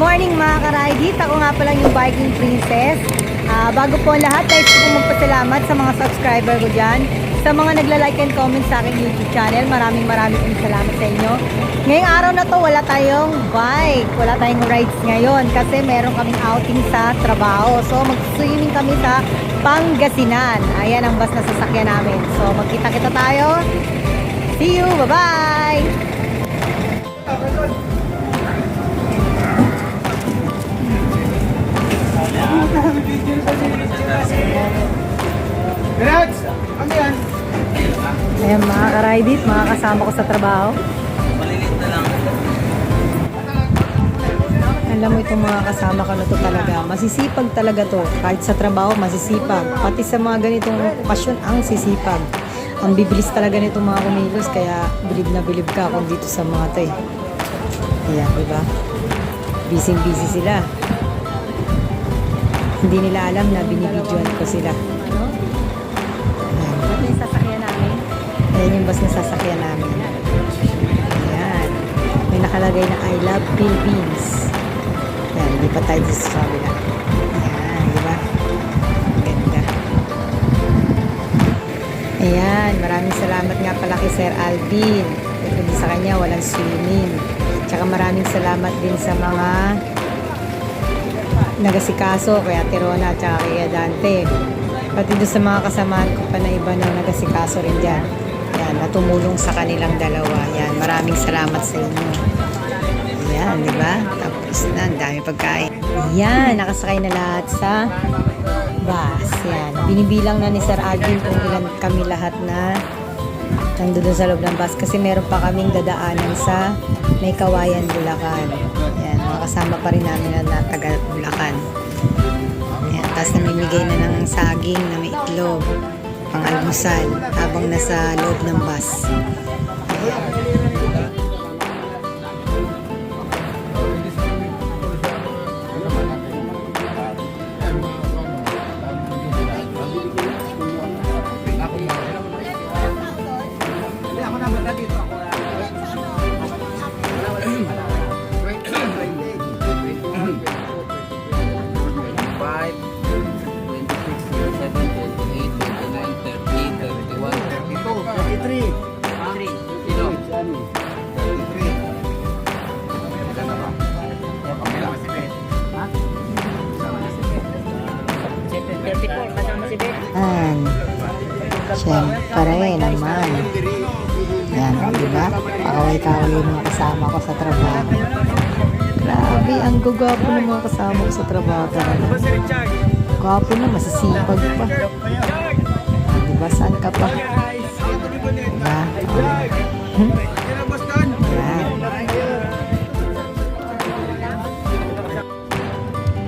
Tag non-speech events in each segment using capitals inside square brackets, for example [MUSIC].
Morning mga ka-Raidit. Ako nga pala yung Viking Princess. Ah, bago po lahat, nais ko magpasalamat sa mga subscriber ko dyan. Sa mga nagla-like and comment sa aking YouTube channel, maraming maraming salamat sa inyo. Ngayong araw na to, wala tayong bike, wala tayong rides ngayon kasi meron kaming outing sa trabaho. So mag-swimming kami sa Pangasinan. Ayan ang bus na sasakyan namin. So magkita-kita tayo. See you! Bye-bye! Ayan mga ka-Raidit, mga kasama ko sa trabaho. Alam mo itong mga kasama ko na to talaga, masisipag talaga to. Kahit sa trabaho, masisipag. Pati sa mga ganitong pasyon, ang sisipag. Ang bibilis talaga nitong mga kumilos, kaya bilib na bilib ka kung dito sa mga to eh. Ayan, di ba? Busy-busy sila. Hindi nila alam na binibidyoan ko sila. Ano? Ito yung sasakyan namin. Ayan yung bus na sasakyan namin. Ayan. May nakalagay na I love Philippines. Ayan, hindi pa tayo sa kabila. Ayan, di ba? Ganda. Ayan, maraming salamat nga pala kay Sir Alvin. Dahil sa kanya, walang swimming. Tsaka maraming salamat din sa mga nagasikaso kay Ate Rona at saka kay Dante. Pati doon sa mga kasamahan ko pa na iba na nagasikaso rin dyan. Yan, natumulong sa kanilang dalawa. Yan, maraming salamat sa inyo. Yan, di ba? Tapos na, ang dami pagkain. Yan, nakasakay na lahat sa bus. Yan, binibilang na ni Sir Alvin kung ilan kami lahat na nandun sa loob ng bus kasi meron pa kaming dadaanan sa may kawayan Bulacan. Yan, mga kasama pa rin namin na na- taga Bulacan. Yan, tapos namimigay na ng saging na may itlog pang almusal habang nasa loob ng bus. Hindi, Pakaway-kaway yung mga kasama ko sa trabaho. Grabe, ang gugwapo ng mga kasama ko sa trabaho talaga. Gwapo na, masisipag pa. Di ba, saan ka pa? Diba? Yan.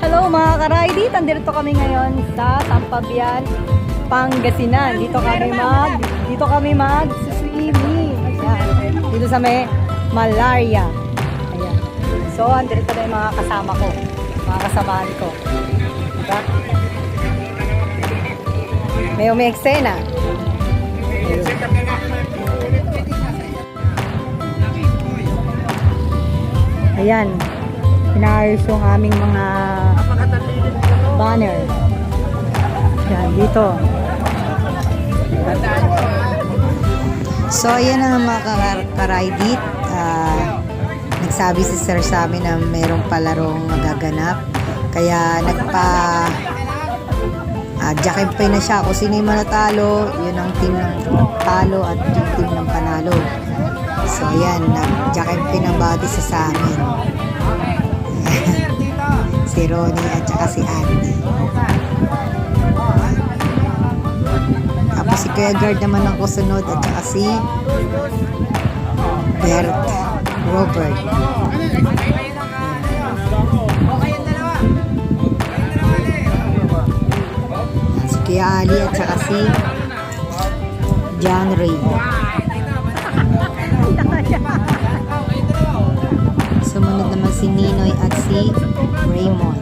Hello mga ka-Ridey! Nandito kami ngayon sa Tampabian, Pangasinan. Dito kami mag dito kami mag. Dito sa may malaria. Ayan. So, andito na yung mga kasama ko. Mga kasamahan ko. Diba? May umeeksena. Ayun. Ayan. Pinaayos yung aming mga banner. Yan, dito. So, ayan na mga ka- karaydit. Ah, nagsabi si sir sa amin na mayroong palarong magaganap. Kaya nagpa uh, jackempay na siya. Kung sino yung manatalo, yun ang team ng talo at yung team ng panalo. So, ayan. Nag-jackempay ng body sa sa amin. [LAUGHS] si Ronnie at saka si Andy. Si Kuya Guard naman ang kusunod at saka si Bert Robert. Si Kuya Ali at saka si John Ray. Sumunod naman si Ninoy at si Raymond.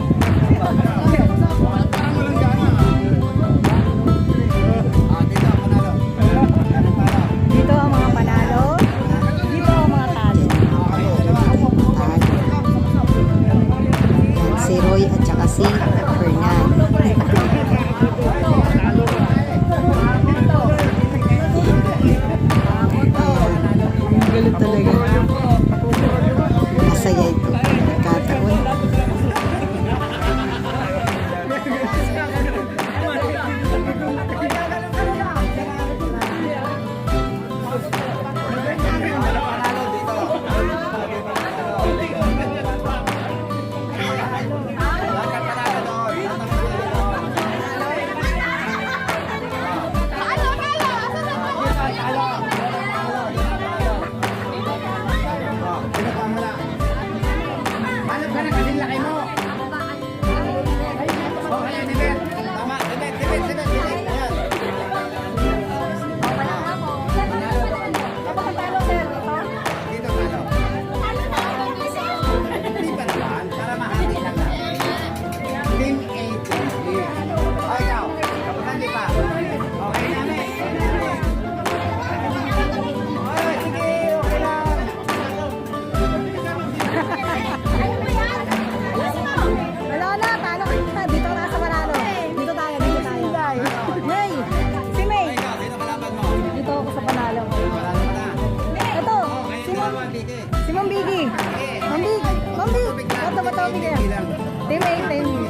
Di may time yun.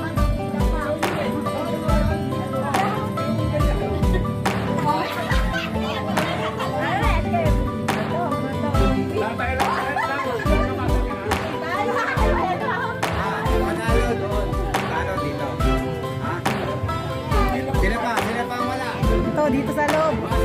Dito sa loob.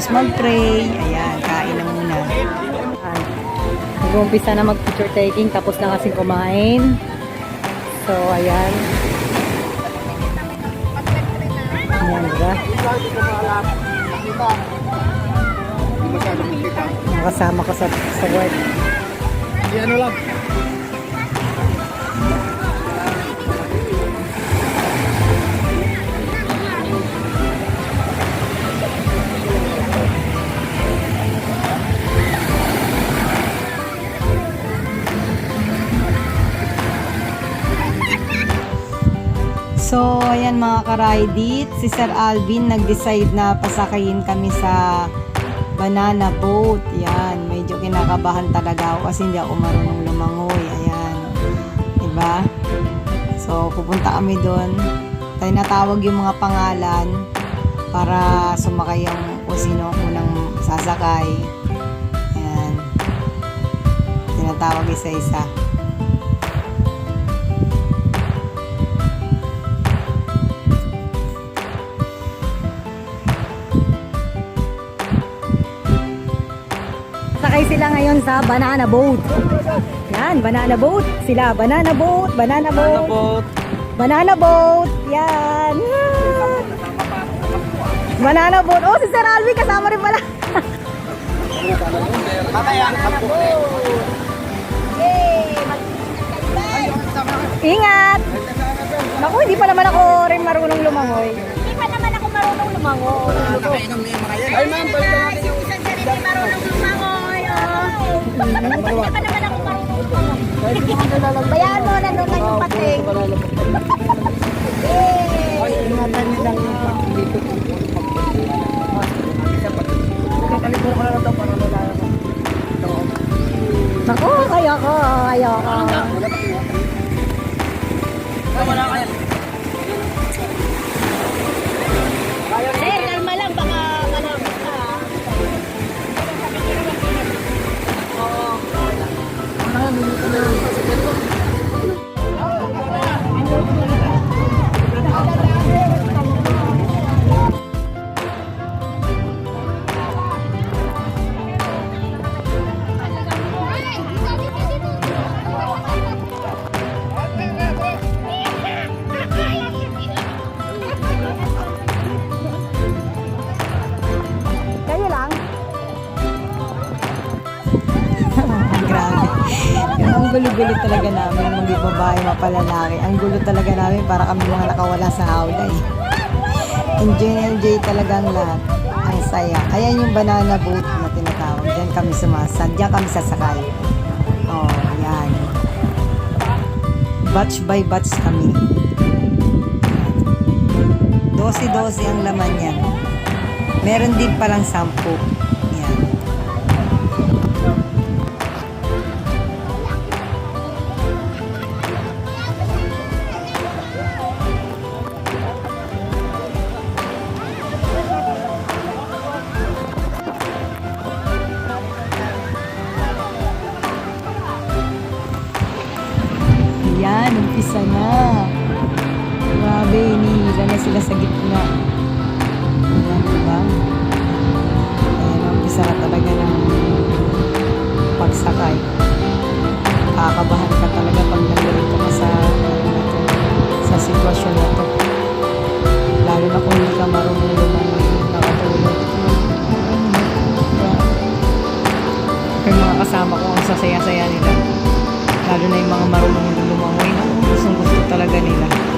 Katapos mag-pray, ayan, kain na muna. Nag-umpisa na mag-picture taking, tapos na kasing kumain. So, ayan. Ayan, diba? Nakasama ko sa, sa work. Ano lang. So, ayan mga karaydit, si Sir Alvin nag-decide na pasakayin kami sa banana boat. Yan, medyo kinakabahan talaga ako kasi hindi ako marunong lumangoy. Ayan, diba? So, pupunta kami doon. Tayo natawag yung mga pangalan para sumakay yung kung sino ang unang sasakay. Ayan. Tinatawag isa-isa. Sila ngayon sa banana boat. Yan, banana boat. Sila, banana boat, banana boat. Banana boat. Yan. Banana boat. Oh, si Sir Alvin kasama rin pala. Mamaya, ako. Ingat! Naku, hindi pa naman ako rin marunong lumangoy. Hindi pa naman ako marunong lumangoy. Nakainom na yung mga yan. Ay ma'am, Hindi pa naman ako marunong. Bayaan mo, nandun na yung pating. Yay! Ay, ingatan nilang yung dito. Kakalikuran ko na lang ito para wala na. Ito. Naku, ayoko, ayoko. Eh, Ang gulo-gulo talaga namin, mga babae, mapalalaki. Ang gulo talaga namin para kami mga nakawala sa hawla eh. Enjoy na enjoy talaga ang lahat. Ang saya. Ayan yung banana boat na tinatawag. Diyan kami sumasad. Diyan kami sasakay. Oh, yan. Batch by batch kami. 12-12 ang laman yan. Meron din palang sampu. Sitwasyon na to. Lalo na kung hindi ka marunong lumangoy nakatulog. Yung mga kasama ko, ang sasaya-saya nila. Lalo na yung mga marunong lumangoy na gustong gusto talaga nila.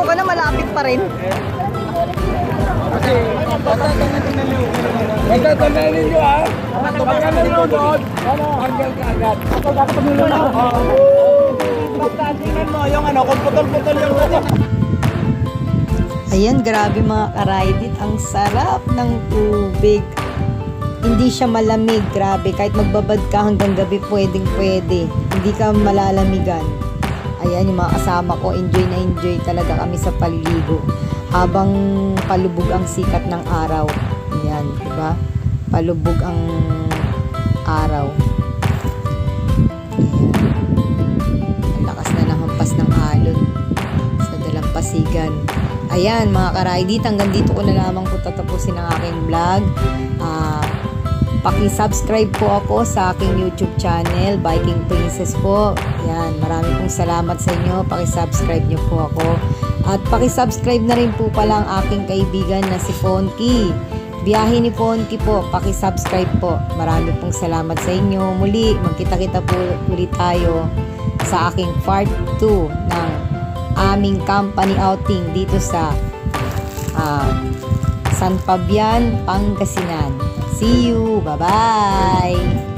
Malayo ka na, malapit pa rin. Nyo ah. Ako mo yung ano, kung putol-putol yung ano. Ayan, grabe mga karaydit. Ang sarap ng tubig. Hindi siya malamig, grabe. Kahit magbabad ka hanggang gabi, pwedeng pwede. Hindi ka malalamigan. Ayan, yung mga kasama ko, enjoy na enjoy talaga kami sa paliligo. Habang palubog ang sikat ng araw. Ayan, di ba? Palubog ang araw. Ang lakas na ng hampas ng alon sa dalampasigan. Ayan mga karaidit, hanggang dito ko na lamang po tatapusin ang aking vlog. Ah, Paki-subscribe po ako sa aking YouTube channel, Viking Princess po. Yan, marami pong salamat sa inyo. Paki-subscribe niyo po ako. At paki-subscribe na rin po pala ang aking kaibigan na si Fonky. Biyahe ni Fonky po, paki-subscribe po. Marami pong salamat sa inyo. Muli, magkita-kita po ulit tayo sa aking part 2 ng aming company outing dito sa ah, San Fabian, Pangasinan. See you! Bye-bye!